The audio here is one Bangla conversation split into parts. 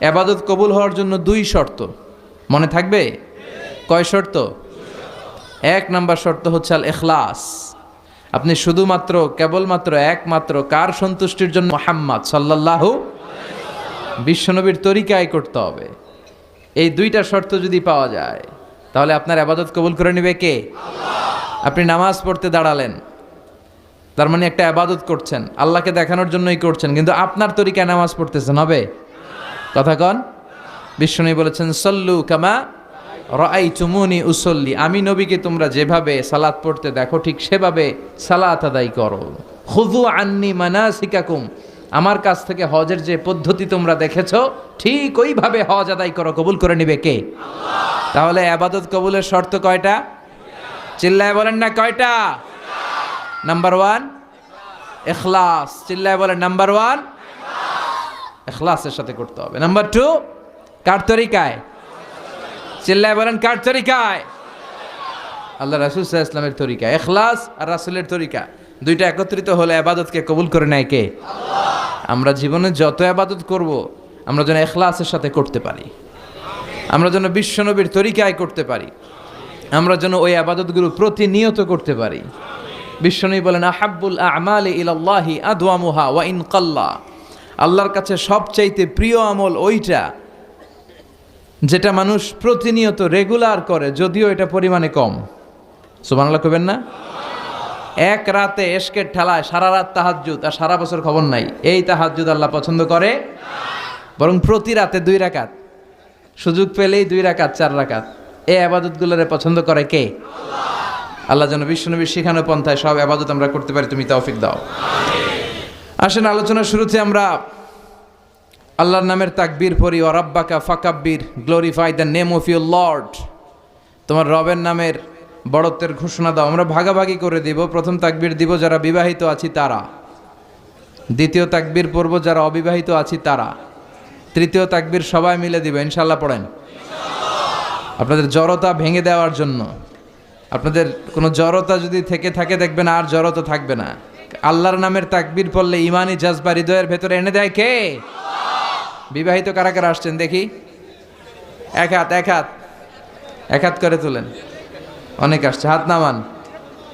আবাদত কবুল হওয়ার জন্য দুই শর্ত। মনে থাকবে? কয় শর্ত? এক নাম্বার শর্ত হচ্ছে আল এখলাস আপনি শুধুমাত্র, কেবলমাত্র একমাত্র কার সন্তুষ্টির জন্য মোহাম্মদ সাল্লাল্লাহু বিশ্বনবীর তরিকায় করতে হবে। এই দুইটা শর্ত যদি পাওয়া যায়, তাহলে আপনার আবাদত কবুল করে নেবে কে? আপনি নামাজ পড়তে দাঁড়ালেন। তার মানে একটা আবাদত করছেন। আল্লাহকে দেখানোর জন্যই করছেন, কিন্তু আপনার তরিকায় নামাজ পড়তেছেন, হবে? কথা কন। বিশ্বনবী বলেছেন, সল্লু কামা রাই চুমুনি উসল্লি। আমি নবীকে তোমরা যেভাবে সালাত পড়তে দেখো, ঠিক সেভাবে সালাত আদায় করো। খুদু আন্নি মানাসিকাকুম। আমার কাছ থেকে হজের যে পদ্ধতি তোমরা দেখেছ, ঠিক ওইভাবে হজ আদায় করো। কবুল করে নিবে কে? তাহলে আবাদত কবুলের শর্ত কয়টা? চিল্লায় বলেন না কয়টা? নাম্বার ওয়ান, এখলাস। চিল্লায় বলেন, নাম্বার ওয়ান এখলাসের সাথে করতে হবে। নাম্বার টু কার তরিকায়? চিল্লায় বলেন কার তরিকায়? আল্লাহ রাসুল সাহা ইসলামের তরিকা এখলাস আর রাসুলের তরিকা দুইটা একত্রিত হলে আবাদতকে কবুল করে নেয় কে? আমরা জীবনে যত আবাদত করব আমরা যেন এখলাসের সাথে করতে পারি। আমরা যেন বিশ্বনবীর তরিকায় করতে পারি। আমরা যেন ওই আবাদতগুলো প্রতিনিয়ত করতে পারি। বিশ্বনবী বলেন আহাব্বুল আমালি ইলাল্লাহি আদওয়ামুহা ওয়া ইন কাল্লা আল্লাহর কাছে সবচাইতে প্রিয় আমল ওইটা যেটা মানুষ প্রতিনিয়ত রেগুলার করে, যদিও এটা পরিমাণে কম। সুবহানাল্লাহ কবেন না? এক রাতে এশকের ঠেলায় সারা রাত তাহাজ্জুদ আর সারা বছর খবর নাই। এই তাহাজ্জুদ আল্লাহ পছন্দ করে? বরং প্রতি রাতে দুই রাকাত। সুযোগ পেলেই দুই রাকাত, চার রাকাত। এই আবাদতগুলোরে পছন্দ করে কে? আল্লাহ যেন বিশ্বনবীর শিখানো পন্থায় সব আবাদত আমরা করতে পারি, তুমি তৌফিক দাও। আসেন আলোচনার শুরুতে আমরা আল্লাহর নামের তাকবীর পড়ি ও রাব্বাকা ফাকাব্বির glorify the name of your lord তোমার রবের নামের বড়ত্বের ঘোষণা দাও। আমরা ভাগাভাগি করে দিব। প্রথম তাকবীর দিব যারা বিবাহিত আছি তারা। দ্বিতীয় তাকবীর পড়ব যারা অবিবাহিত আছি তারা। তৃতীয় তাকবীর সবাই মিলে দিব। ইনশাল্লাহ পড়েন। আপনাদের জড়তা ভেঙে দেওয়ার জন্য। আপনাদের কোনো জড়তা যদি থেকে থাকে, দেখবেন আর জড়তা থাকবে না। আল্লাহর নামের তাকবির পড়লে ইমানি জাজবা, হৃদয়ের ভেতরে এনে দেয় কে? বিবাহিত কারা কারা আসছেন দেখি? এক হাত এক হাত। এক হাত করে তোলেন। অনেক আসছে, হাত নামান।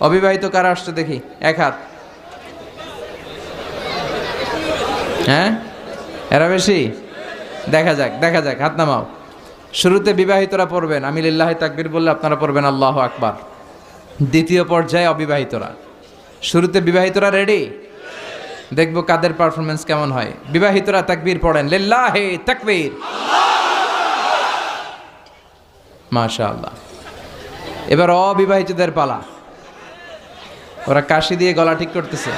অবিবাহিত কারা আসছে দেখি? এক হাত। হ্যাঁ? এরা বেশি? দেখা যাক দেখা যাক, হাত নামাও। শুরুতে বিবাহিতরা পড়বেন। আমি লিল্লাহ তাকবির বললে আপনারা পড়বেন আল্লাহ আকবার। দ্বিতীয় পর্যায়ে অবিবাহিতরা। শুরুতে বিবাহিতরা রেডি দেখব কাদের পারফরমেন্স কেমন হয়। বিবাহিতরা তাকবীর পড়েন, লিল্লাহে তাকবীর। মাশা আল্লাহ এবার অবিবাহিতদের পালা। ওরা কাশি দিয়ে গলা ঠিক করতেছে।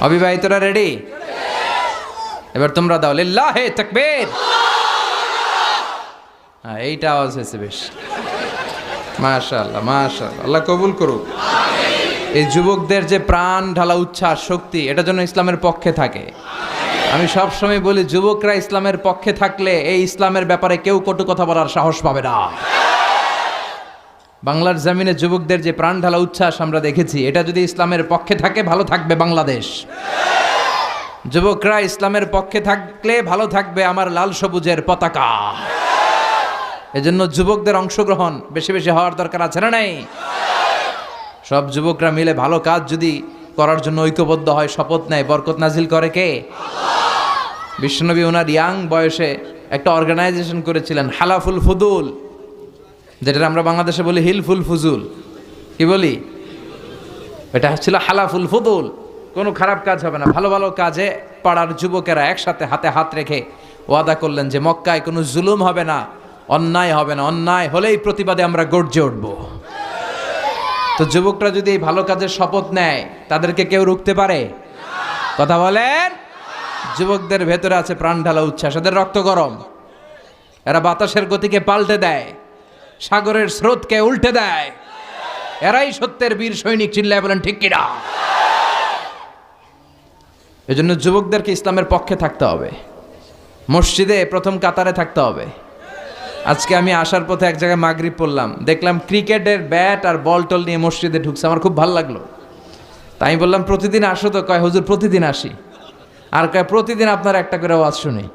অবিবাহিতরা রেডি এবার তোমরা দাও, লিল্লাহে তাকবীর। হ্যাঁ এইটা আওয়াজ হয়েছে বেশ। মাশাআল্লাহ মাশাআল্লাহ। আল্লাহ কবুল করুক। এই যুবকদের যে প্রাণ ঢালা উচ্ছ্বাস, শক্তি, এটা যেন ইসলামের পক্ষে থাকে। আমি সব সময় বলি, যুবকরা ইসলামের পক্ষে থাকলে এই ইসলামের ব্যাপারে কেউ কটু কথা বলার সাহস পাবে না। বাংলার জমিনে যুবকদের যে প্রাণ ঢালা উচ্ছ্বাস আমরা দেখেছি, এটা যদি ইসলামের পক্ষে থাকে, ভালো থাকবে বাংলাদেশ। যুবকরা ইসলামের পক্ষে থাকলে ভালো থাকবে আমার লাল সবুজের পতাকা। এজন্য যুবকদের অংশগ্রহণ বেশি বেশি হওয়ার দরকার আছে না নাই? সব যুবকরা মিলে ভালো কাজ যদি করার জন্য ঐক্যবদ্ধ হয়, শপথ নেয়, বরকত নাজিল করে কে? বিশ্বনবী ওনার ইয়াং বয়সে একটা অর্গানাইজেশন করেছিলেন, হালাফুল ফুদুল। যেটা আমরা বাংলাদেশে বলি হিলফুল ফুজুল। কি বলি? এটা ছিল হালাফুল ফুদুল। কোনো খারাপ কাজ হবে না। ভালো ভালো কাজে পাড়ার যুবকেরা একসাথে হাতে হাত রেখে ওয়াদা করলেন যে মক্কায় কোনো জুলুম হবে না। অন্যায় হবে না, অন্যায় হলেই প্রতিবাদে আমরা গর্জে উঠব। তো যুবকরা যদি এই ভালো কাজের শপথ নেয়, তাদেরকে কেউ রুখতে পারে? কথা বলেন? যুবকদের ভেতরে আছে প্রাণ ঢালা উচ্ছ্বাস এদের রক্ত গরম। এরা বাতাসের গতিকে পাল্টে দেয়, সাগরের স্রোতকে উল্টে দেয়। এরাই সত্যের বীর সৈনিক চিল্লায় বলেন, ঠিক কিনা? এজন্য যুবকদেরকে ইসলামের পক্ষে থাকতে হবে। মসজিদে প্রথম কাতারে থাকতে হবে। আজকে আমি আসার পথে এক জায়গায় মাগরিব পড়লাম। দেখলাম ক্রিকেটের ব্যাট আর বল টল নিয়ে মসজিদে ঢুকছে। আমার খুব ভালো লাগল। তাই বললাম, প্রতিদিন আসো তো। কয়, হুজুর, প্রতিদিন আসি। আর কয়, প্রতিদিন আপনার একটা করে আওয়াজ শুনি।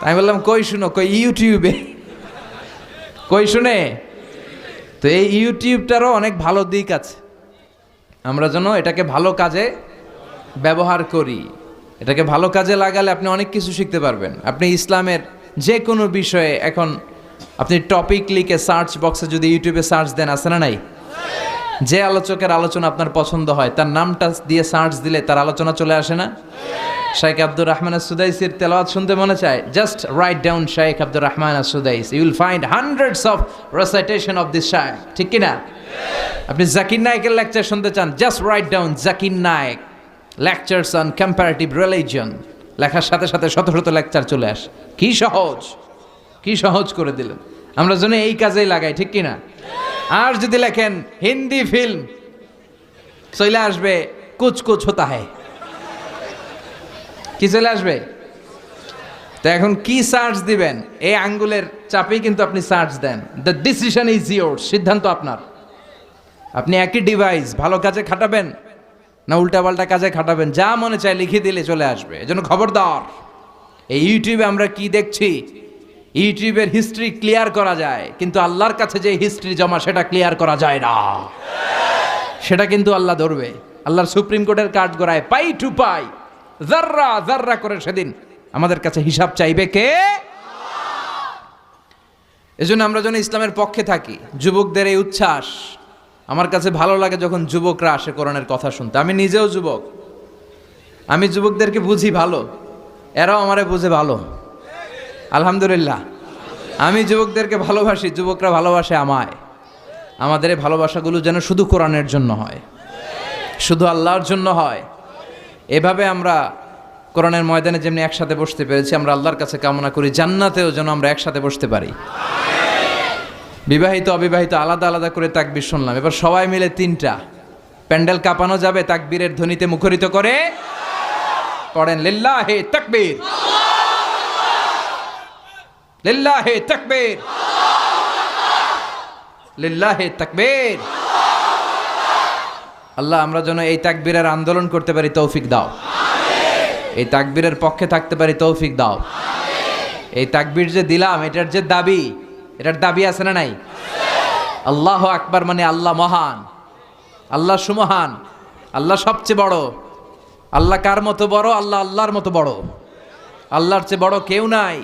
আমি বললাম, কই শুনো? কই ইউটিউবে। কই শুনে? তো এই ইউটিউবটারও অনেক ভালো দিক আছে। আমরা যেন এটাকে ভালো কাজে ব্যবহার করি। এটাকে ভালো কাজে লাগালে আপনি অনেক কিছু শিখতে পারবেন। আপনি ইসলামের যে কোনো বিষয়ে এখন আপনি টপিক লিখে সার্চ বক্সে যদি ইউটিউবে সার্চ দেন, আছে না নাই? যে আলোচকের আলোচনা আপনার পছন্দ হয়, তার নামটা দিয়ে সার্চ দিলে তার আলোচনা চলে আসে না? শাইখ আব্দুর রহমান সুদাইসির তেলাওয়াত শুনতে মনে চায়? Just write down Shaikh Abdur Rahman Sudais you will find hundreds of recitation of this Shaikh, ঠিক কিনা? আপনি জাকির নায়কের লেকচার শুনতে চান just write down Zakir Naik lectures on comparative religion লেখার সাথে সাথে শত শত লেকচার চলে আসে। কি সহজ! কি সহজ করে দিলেন? আমরা যেন এই কাজেই লাগাই, ঠিক কিনা? আর যদি লেখেন, হিন্দি ফিল্ম চলে আসবে কুচ কুচ হতা হয় কি চলে আসবে? তো এখন কি সার্চ দিবেন? এই আঙ্গুলের চাপেই কিন্তু আপনি সার্চ দেন। দ্য ডিসিশন ইজ ইয়োর সিদ্ধান্ত আপনার। আপনি একই ডিভাইস ভালো কাজে খাটাবেন না উল্টাপাল্টা কাজে খাটাবেন? যা মনে চায় লিখে দিলে চলে আসবে। এজন্য খবরদার। এই ইউটিউবে আমরা কি দেখছি? ইউটিউবের হিস্ট্রি ক্লিয়ার করা যায়, কিন্তু আল্লাহর কাছে যে হিস্ট্রি জমা, সেটা ক্লিয়ার করা যায় না। সেটা কিন্তু আল্লাহ ধরবে। আল্লাহর সুপ্রিম কোর্টের কাঠ গড়ায় পাই টু পাই জাররা জাররা করে সেদিন আমাদের কাছে হিসাব চাইবে কে? এজন্য আমরা যেন ইসলামের পক্ষে থাকি, যুবকদের এই উচ্ছ্বাস। আমার কাছে ভালো লাগে যখন যুবকরা আসে কোরআনের কথা শুনতে। আমি নিজেও যুবক। আমি যুবকদেরকে বুঝি ভালো। এরাও আমারে বুঝে ভালো। আলহামদুলিল্লাহ। আমি যুবকদেরকে ভালোবাসি, যুবকরা ভালোবাসে আমায়। আমাদের এই ভালোবাসাগুলো যেন শুধু কোরআনের জন্য হয়। শুধু আল্লাহর জন্য হয়। এভাবে আমরা কোরআনের ময়দানে যেমনি একসাথে বসতে পেরেছি, আমরা আল্লাহর কাছে কামনা করি, জান্নাতেও যেন আমরা একসাথে বসতে পারি। বিবাহিত, অবিবাহিত, আলাদা আলাদা করে তাকবির শুনলাম। এবার সবাই মিলে তিনটা। প্যান্ডেল কাঁপানো যাবে, তাকবীরের ধ্বনিতে মুখরিত করে পড়েন, লিল্লাহে তাকবীর। লিল্লাহে তাকবীর। লিল্লাহে তাকবীর। আল্লাহ, আমরা যেন এই তাকবীরের আন্দোলন করতে পারি, তৌফিক দাও। এই তাকবীরের পক্ষে থাকতে পারি, তৌফিক দাও। এই তাকবীর যে দিলাম, এটার যে দাবি, এটার দাবি আছে না নাই? আল্লাহ আকবার মানে আল্লাহ মহান। আল্লাহ সুমহান। আল্লাহ সবচেয়ে বড়। আল্লাহ কার মতো বড়? আল্লাহ আল্লাহর মতো বড়। আল্লাহর চেয়ে বড় কেউ নাই।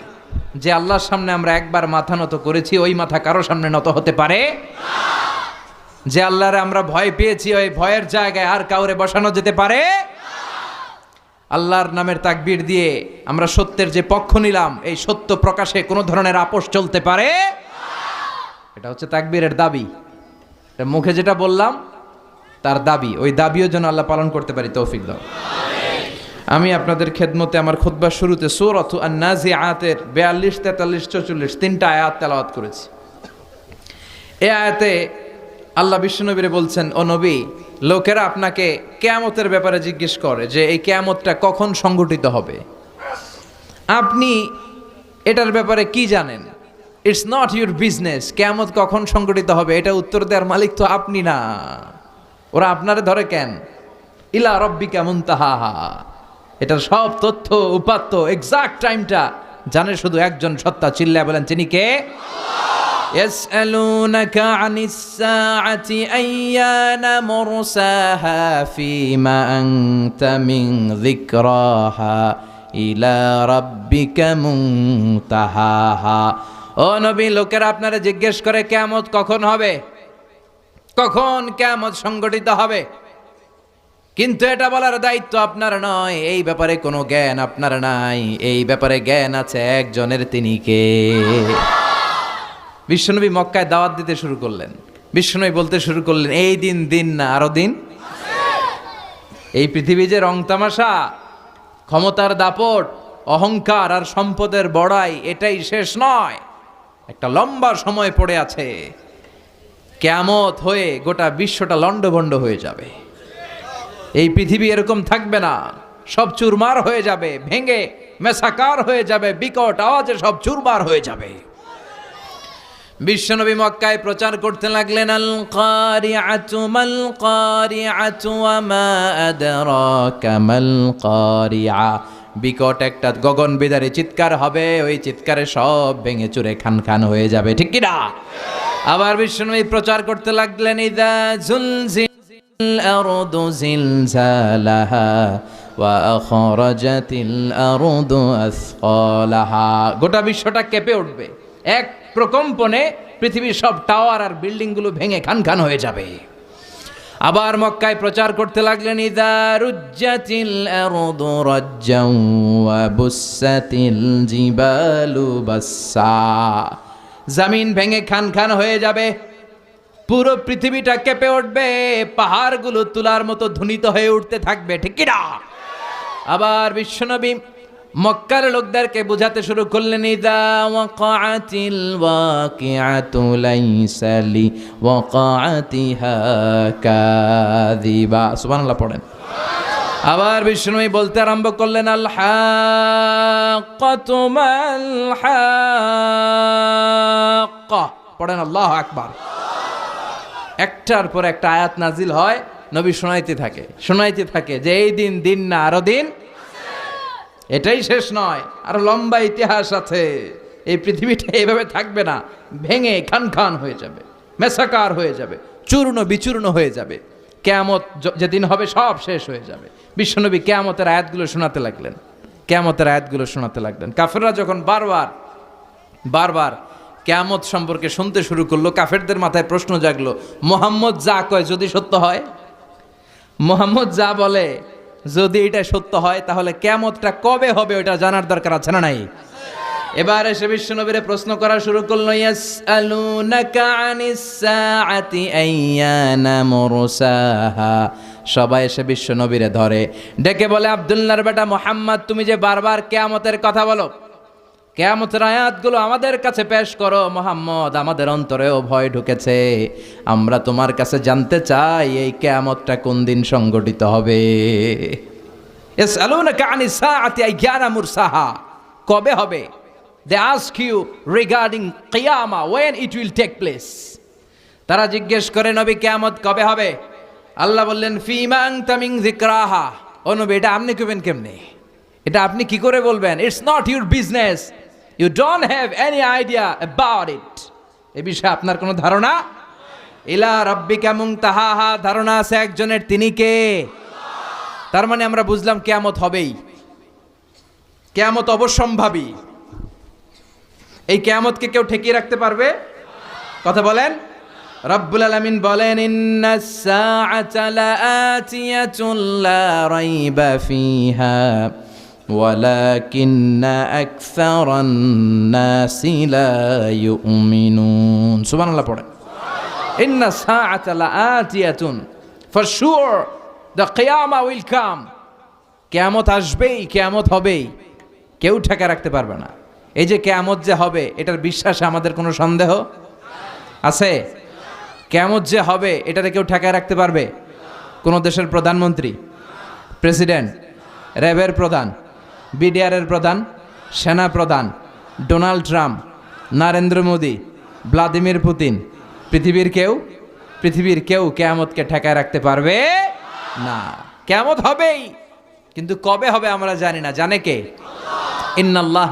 যে আল্লাহর সামনে আমরা একবার মাথা নত করেছি, ওই মাথা কারও সামনে নত হতে পারে? যে আল্লাহরে আমরা ভয় পেয়েছি, ওই ভয়ের জায়গায় আর কাউরে বসানো যেতে পারে? আল্লাহর নামের তাকবির দিয়ে আমরা সত্যের যে পক্ষ নিলাম, এই সত্য প্রকাশে কোনো ধরনের আপোষ চলতে পারে? এটা হচ্ছে তাকবীরের দাবি। মুখে যেটা বললাম, তার দাবি। ওই দাবিও যেন আল্লাহ পালন করতে পারি, তৌফিক দাও। আমি আপনাদের খেদমতে আমার খুতবা শুরুতে আর নাজি আয়াতের বেয়াল্লিশ, তেতাল্লিশ, চৌচল্লিশ তিনটা আয়াত তেলাওয়াত করেছি। এ আয়াতে আল্লাহ বিশ্বনবীরে বলছেন, ও নবী, লোকেরা আপনাকে কেয়ামতের ব্যাপারে জিজ্ঞেস করে যে এই কেয়ামতটা কখন সংগঠিত হবে। আপনি এটার ব্যাপারে কি জানেন? ইটস নট ইউর বিজনেস কেয়ামত কখন সংগঠিত হবে, এটা উত্তর দেওয়ার মালিক তো আপনি না। ওরা আপনারে ধরে কেন? ইলা কেমন তাহা এটার সব তথ্য উপাত্ত এক্সাক্ট টাইমটা জানে শুধু একজন সত্তা চিল্লা বলেন তিনি কে يسألونك عن الساعة أيان مرساها فيما أنت من ذكراها إلى ربك منتهاها ও নবী লোকেরা আপনারা জিজ্ঞেস করে কেমত কখন হবে কখন কেমত সংগঠিত হবে কিন্তু এটা বলার দায়িত্ব আপনার নয়। এই ব্যাপারে কোনো জ্ঞান আপনার নাই। এই ব্যাপারে জ্ঞান আছে একজনের তিনি কে? বিশ্বনবী মক্কায় দাওয়াত দিতে শুরু করলেন। বিশ্বনবী বলতে শুরু করলেন, এই দিন দিন না, আরও দিন? এই পৃথিবী যে রং তামাশা, ক্ষমতার দাপট, অহংকার আর সম্পদের বড়াই, এটাই শেষ নয়। একটা লম্বা সময় পড়ে আছে। কেয়ামত হয়ে গোটা বিশ্বটা লণ্ডভণ্ড হয়ে যাবে। এই পৃথিবী এরকম থাকবে না। সব চুরমার হয়ে যাবে, ভেঙে মেসাকার হয়ে যাবে, বিকট আওয়াজে সব চুরমার হয়ে যাবে। বিশ্বনবী মক্কায় প্রচার করতে লাগলেন আল কারিআতু মাল কারিআতু ওয়া মা আদরাকা মাল কারিআ বিকট একটা গগন বিদারে চিৎকার হবে, ওই চিৎকারে সব ভেঙে চুরে খান খান হয়ে যাবে, ঠিক কি না? আবার বিষ্ণুই প্রচার করতে লাগলেন, ইদা জুলজিল الأرض زلزالها وأخرجت الأرض أثقالها গোটা বিশ্বটা কেঁপে উঠবে এক প্রকম্পনে পৃথিবীর সব টাওয়ার আর বিল্ডিংগুলো ভেঙে খান খান হয়ে যাবে আবার মক্কায় প্রচার করতে লাগলেন ইদা রুজ্জাতিল আরদু রাজ্জাও ওয়া বুসাতিল জিবালু বাসসা জমিন ভেঙে খান খান হয়ে যাবে পুরো পৃথিবীটা কেঁপে উঠবে, পাহাড়গুলো তুলার মতো ধ্বনিত হয়ে উঠতে থাকবে, ঠিক না? আবার বিশ্বনবী মক্কার লোকদেরকে বোঝাতে শুরু করলেন পড়েন। আবার বিষ্ণুই বলতে আরম্ভ করলেন আল হাক্কাতু মাল হাক্কা পড়েন, আল্লাহু আকবার। একটার পর একটা আয়াত নাজিল হয়, নবী শোনাইতে থাকে। শোনাইতে থাকে যে এই দিন দিন না, আরও দিন? এটাই শেষ নয়, আরও লম্বা ইতিহাস আছে। এই পৃথিবীটা এইভাবে থাকবে না, ভেঙে খান খান হয়ে যাবে, মেসাকার হয়ে যাবে, চূর্ণ বিচূর্ণ হয়ে যাবে। কেয়ামত যেদিন হবে সব শেষ হয়ে যাবে। বিশ্বনবী কেয়ামতের আয়াতগুলো শোনাতে লাগলেন। কেয়ামতের আয়াতগুলো শোনাতে লাগলেন। কাফেররা যখন বারবার বারবার কেয়ামত সম্পর্কে শুনতে শুরু করল, কাফেরদের মাথায় প্রশ্ন জাগলো, মোহাম্মদ যা কয় যদি সত্য হয়? মোহাম্মদ যা বলে, যদি এটা সত্য হয়, তাহলে কেয়ামতটা কবে হবে ওটা জানার দরকার আছে না নাই? এবার এসে বিশ্বনবীরে প্রশ্ন করা শুরু করল সবাই এসে বিশ্বনবীরে ধরে, ডেকে বলে, আব্দুল্লাহর বেটা মোহাম্মদ, তুমি যে বারবার কেয়ামতের কথা বলো কেয়ামতের আয়াতগুলো আমাদের কাছে পেশ করো, মোহাম্মদ, আমাদের অন্তরেও ভয় ঢুকেছে। আমরা তোমার কাছে জানতে চাই এই কেয়ামতটা কোন দিন সংগঠিত হবে। কবে হবে? দে আস্ক ইউ রিগার্ডিং কিয়ামা when it will take place তারা জিজ্ঞেস করে, নবী, কেয়ামত কবে হবে? আল্লাহ বললেন ফিমাং তামিং যিকরাহা। ও নবী, এটা আপনি কবেন কেমনে? এটা আপনি কি করে বলবেন? It's not your business you don't have any idea about it এ বিষয়ে আপনার কোনো ধারণা? ইলা রব্বি কেমন তাহা ধারণা আছে একজনের, তিনি কে? তার মানে আমরা বুঝলাম কেয়ামত হবেই। কেয়ামত অবশ্যম্ভাবী। এই কেয়ামতকে কেউ ঠেকিয়ে রাখতে পারবে? কথা বলেন। রব্বুল আলামিন বলেন ইন্নাস ফিহা ওয়ালাকিন্না আকসারান নাসি লা ইউমিনুন সুবহানাল্লাহ পড়েন ইন্না সাআতা লাআতিয়াতুন ফর শিওর দ্য কিয়ামা উইল কাম কেয়ামত আসবেই কেয়ামত হবেই। কেউ ঠেকা রাখতে পারবে না। এই যে কেয়ামত যে হবে, এটার বিশ্বাসে আমাদের কোনো সন্দেহ আছে? কেয়ামত যে হবে, এটাতে কেউ ঠেকায় রাখতে পারবে? কোনো দেশের প্রধানমন্ত্রী? প্রেসিডেন্ট? র্যাবের প্রধান? বিডিআরের প্রধান, সেনা প্রধান, Donald Trump, Narendra Modi, Vladimir Putin. পৃথিবীর কেউ পৃথিবীর কেউ কেয়ামতকে ঠেকায় রাখতে পারবে না। কেয়ামত হবেই, কিন্তু কবে হবে আমরা জানি না। জানে কে? ইন্নাল্লাহ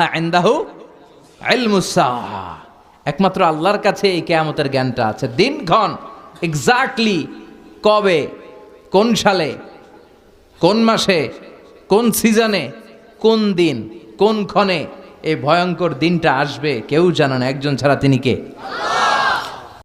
একমাত্র আল্লাহর কাছে এই কেয়ামতের জ্ঞানটা আছে। দিনক্ষণ এক্স্যাক্টলি কবে, কোন সালে, কোন মাসে, কোন সিজনে কোন দিন, কোন ক্ষণে এই ভয়ঙ্কর দিনটা আসবে, কেউ জানে না, একজন ছাড়া তিনি কে?